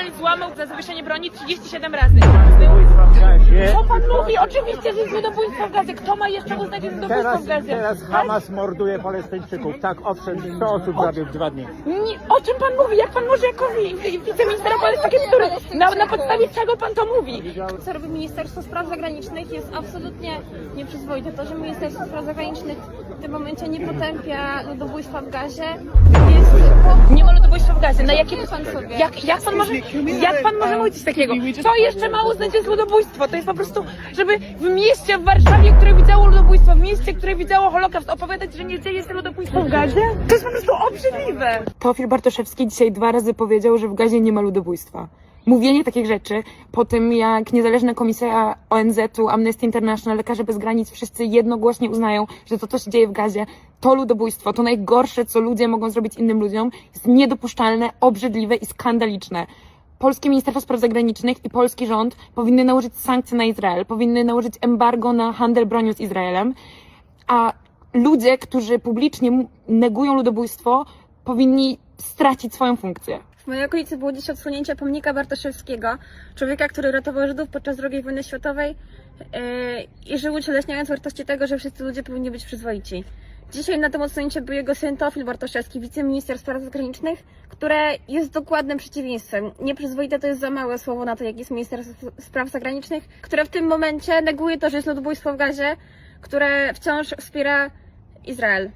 Izrael złamał za zawieszenie broni 37 razy. Co pan mówi? Oczywiście, że jest ludobójstwo w Gazie. Kto ma jeszcze uznać, że jest ludobójstwo Teraz, w Gazie? teraz Hamas morduje Palestyńczyków. Tak, owszem, 100 osób zabił w dwa dni. Nie, o czym pan mówi? Jak pan może jako wi- wi- wiceminister opowiadać takie bzdury? Na, na podstawie czego pan to mówi? co robi Ministerstwo Spraw Zagranicznych jest absolutnie nieprzyzwoite. To, że Ministerstwo Spraw Zagranicznych w tym momencie nie potępia ludobójstwa w gazie jest... Nie ma ludobójstwa w Gazie. Na jakie pan sobie? Jak, jak pan może, jak pan może mówić coś takiego? Co jeszcze ma uznać, jest ludobójstwo? To jest po prostu, żeby w mieście w Warszawie, które widziało ludobójstwo, w mieście, które widziało Holokaust, opowiadać, że nie dzieje się ludobójstwo w Gazie? To jest po prostu obrzydliwe. Teofil Bartoszewski dzisiaj dwa razy powiedział, że w Gazie nie ma ludobójstwa. Mówienie takich rzeczy po tym, jak niezależna komisja ONZ-u, Amnesty International, Lekarze Bez Granic, wszyscy jednogłośnie uznają, że to, co się dzieje w Gazie, to ludobójstwo, to najgorsze, co ludzie mogą zrobić innym ludziom, jest niedopuszczalne, obrzydliwe i skandaliczne. Polskie Ministerstwo Spraw Zagranicznych i polski rząd powinny nałożyć sankcje na Izrael, powinny nałożyć embargo na handel bronią z Izraelem, a ludzie, którzy publicznie negują ludobójstwo, powinni stracić swoją funkcję. Mojej okolicy było dziś odsłonięcie pomnika Bartoszewskiego, człowieka, który ratował Żydów podczas II wojny światowej yy, i żył ucieleśniając wartości tego, że wszyscy ludzie powinni być przyzwoici. Dzisiaj na tym odsłonięciu był jego syn Teofil Bartoszewski, wiceminister spraw zagranicznych, które jest dokładnym przeciwieństwem. Nieprzyzwoite to jest za małe słowo na to, jak jest Ministerstwo Spraw Zagranicznych, które w tym momencie neguje to, że jest ludobójstwo w gazie, które wciąż wspiera Izrael.